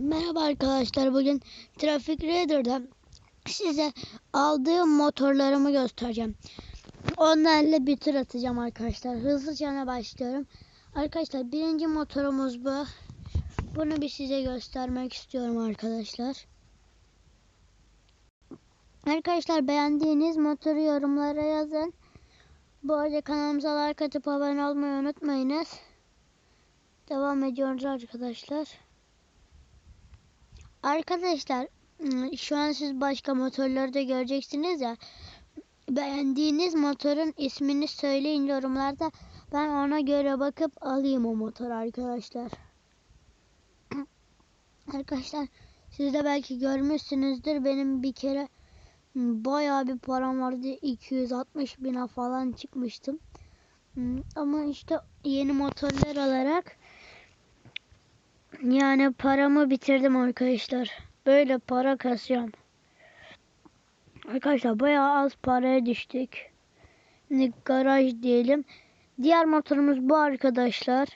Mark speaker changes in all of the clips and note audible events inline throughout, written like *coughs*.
Speaker 1: Merhaba arkadaşlar. Bugün Traffic Raider'da size aldığım motorlarımı göstereceğim. Onlarla bir tur atacağım arkadaşlar. Hızlıca başlıyorum. Arkadaşlar birinci motorumuz bu. Bunu bir size göstermek istiyorum arkadaşlar. Arkadaşlar beğendiğiniz motoru yorumlara yazın. Bu arada kanalımıza like atıp abone olmayı unutmayınız. Devam ediyoruz arkadaşlar. Arkadaşlar ıı, şu an siz başka motorları da göreceksiniz ya. Beğendiğiniz motorun ismini söyleyin yorumlarda. Ben ona göre bakıp alayım o motor arkadaşlar. *clears throat* arkadaşlar siz de belki görmüşsünüzdür. Benim bir kere ıı, bayağı bir param vardı. 260 bine falan çıkmıştım. Ama işte yeni motorlar alarak yani paramı bitirdim arkadaşlar. Böyle para kasıyorum. Arkadaşlar bayağı az paraya düştük. Şimdi garaj diyelim. Diğer motorumuz bu arkadaşlar.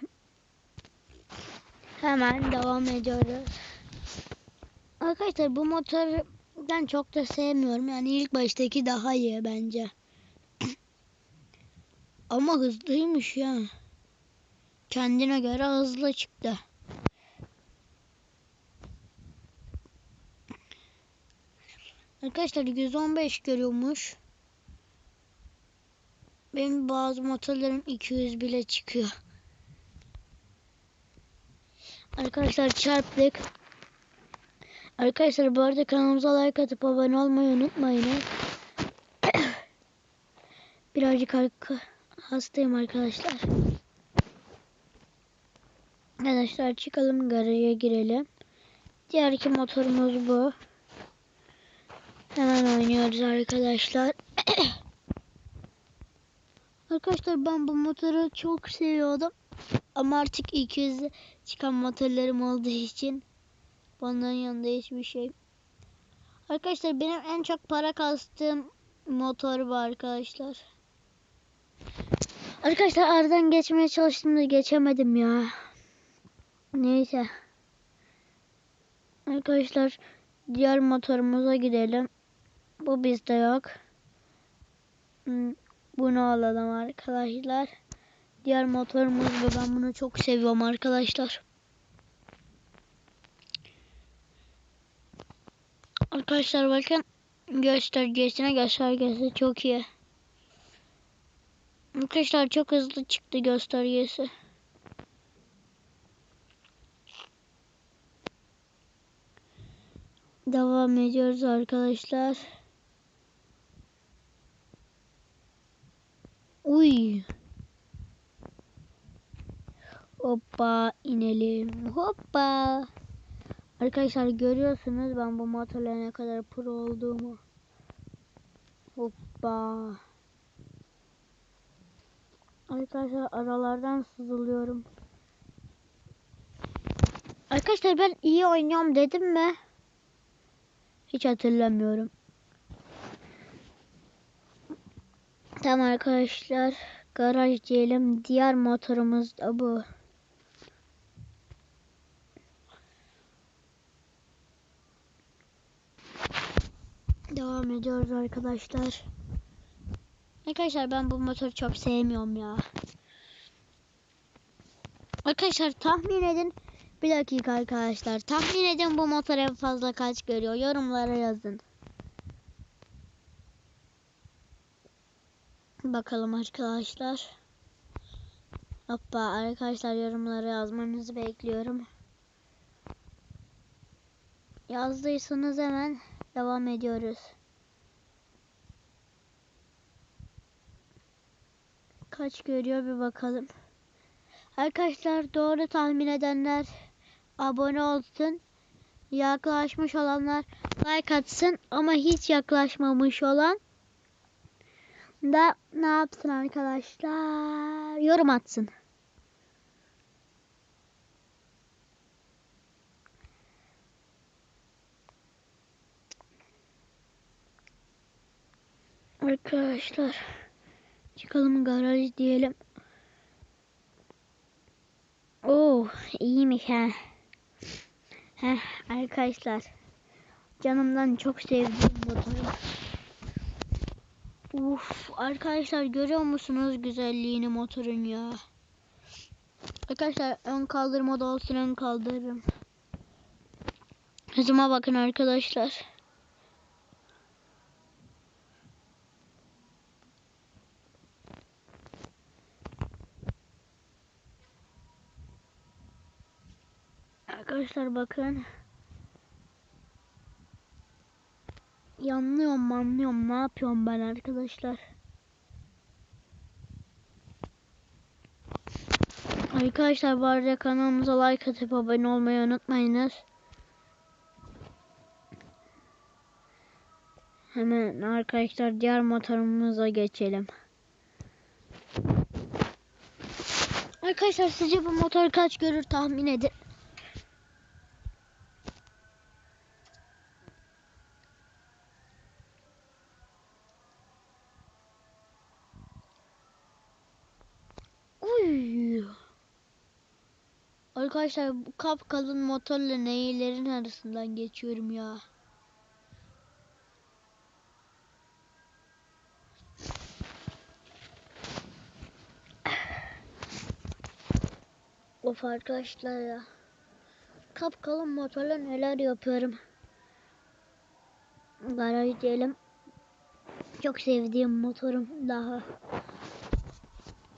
Speaker 1: Hemen devam ediyoruz. Arkadaşlar bu motoru ben çok da sevmiyorum. Yani ilk baştaki daha iyi bence. *clears throat* Ama hızlıymış ya. Kendine göre hızlı çıktı. Arkadaşlar 115 görüyormuş. Benim bazı motorlarım 200 bile çıkıyor. Arkadaşlar çarptık. Arkadaşlar bu arada kanalımıza like atıp abone olmayı unutmayın. *coughs* Birazcık hastayım arkadaşlar. Arkadaşlar çıkalım garaja girelim. Diğer iki motorumuz bu. Hemen oynuyoruz arkadaşlar. *coughs* arkadaşlar ben bu motoru çok seviyordum. Ama artık 200 çıkan motorlarım olduğu için onların yanında hiçbir şey. Arkadaşlar benim en çok para kastığım motor bu arkadaşlar. Arkadaşlar aradan geçmeye çalıştım da geçemedim ya. Neyse. Arkadaşlar diğer motorumuza gidelim. Bu bizde yok. Hmm, Bunu alalım arkadaşlar. Diğer motorumuz bu. Ben bunu çok seviyorum arkadaşlar. Arkadaşlar bakın göstergesine göstergesi çok iyi. Arkadaşlar çok hızlı çıktı göstergesi. Devam ediyoruz arkadaşlar. Uy. Hoppa inelim. Hoppa. Arkadaşlar görüyorsunuz ben bu motorla kadar pro olduğumu. Hoppa. Arkadaşlar aralardan sızılıyorum. Arkadaşlar ben iyi oynuyorum dedim mi? Hiç hatırlamıyorum. Tamam arkadaşlar. Garaj diyelim. Diğer motorumuz da bu. Devam ediyoruz arkadaşlar. Arkadaşlar ben bu motoru çok sevmiyorum ya. Arkadaşlar tahmin edin. Bir dakika arkadaşlar. Tahmin edin bu motor en fazla kaç görüyor. Yorumlara yazın. Bakalım arkadaşlar. Hoppa arkadaşlar yorumlara yazmanızı bekliyorum. Yazdıysanız hemen devam ediyoruz. Kaç görüyor bir bakalım. Arkadaşlar doğru tahmin edenler abone olsun. Yaklaşmış olanlar like atsın ama hiç yaklaşmamış olan da ne yapsın arkadaşlar? Yorum atsın. Arkadaşlar çıkalım garaj diyelim. Oo iyiymiş ha. Heh, arkadaşlar. Canımdan çok sevdiğim motorum. Uf, arkadaşlar görüyor musunuz güzelliğini motorun ya? Arkadaşlar ön kaldırma da olsun ön kaldırırım. Hızıma bakın arkadaşlar. Arkadaşlar bakın. Yanlıyorum manlıyorum ne yapıyorum ben arkadaşlar. Arkadaşlar bu arada kanalımıza like atıp abone olmayı unutmayınız. Hemen arkadaşlar diğer motorumuza geçelim. Arkadaşlar sizce bu motor kaç görür tahmin edin. Uy. Arkadaşlar bu kap kalın motorla neylerin arasından geçiyorum ya. Of arkadaşlar ya. Kap kalın motorla neler yapıyorum. Garaj diyelim. Çok sevdiğim motorum daha.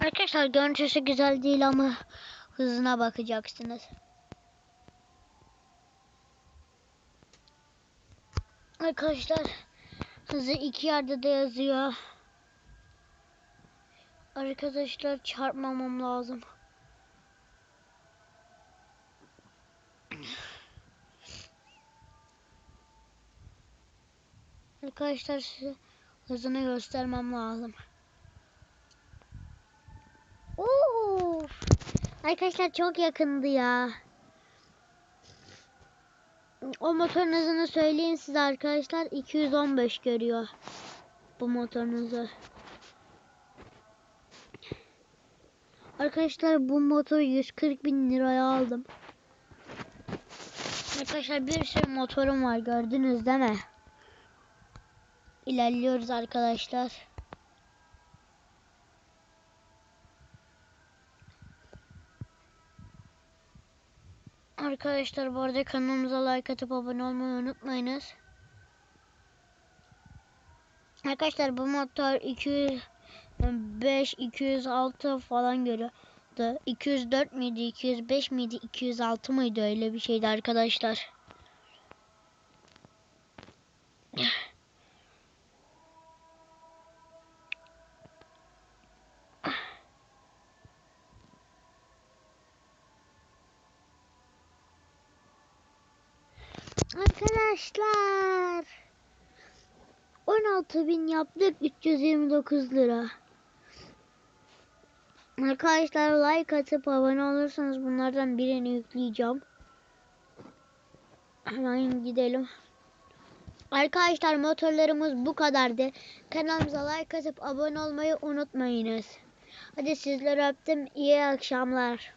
Speaker 1: Arkadaşlar görüntüsü güzel değil ama hızına bakacaksınız. Arkadaşlar hızı iki yerde de yazıyor. Arkadaşlar çarpmamam lazım. Arkadaşlar size hızını göstermem lazım. Oo! Arkadaşlar çok yakındı ya. O motorun hızını söyleyin size arkadaşlar. 215 görüyor. Bu motorun hızı. Arkadaşlar bu motoru 140 bin liraya aldım. Arkadaşlar bir sürü motorum var gördünüz değil mi? İlerliyoruz arkadaşlar. Arkadaşlar bu arada kanalımıza like atıp abone olmayı unutmayınız. Arkadaşlar bu motor 205, 206 falan görüyordu. 204 miydi, 205 miydi, 206 mıydı öyle bir şeydi arkadaşlar. Arkadaşlar 16 bin yaptık 329 lira. Arkadaşlar like atıp abone olursanız bunlardan birini yükleyeceğim. Hemen gidelim. Arkadaşlar motorlarımız bu kadardı. Kanalımıza like atıp abone olmayı unutmayınız. Hadi sizleri öptüm. İyi akşamlar.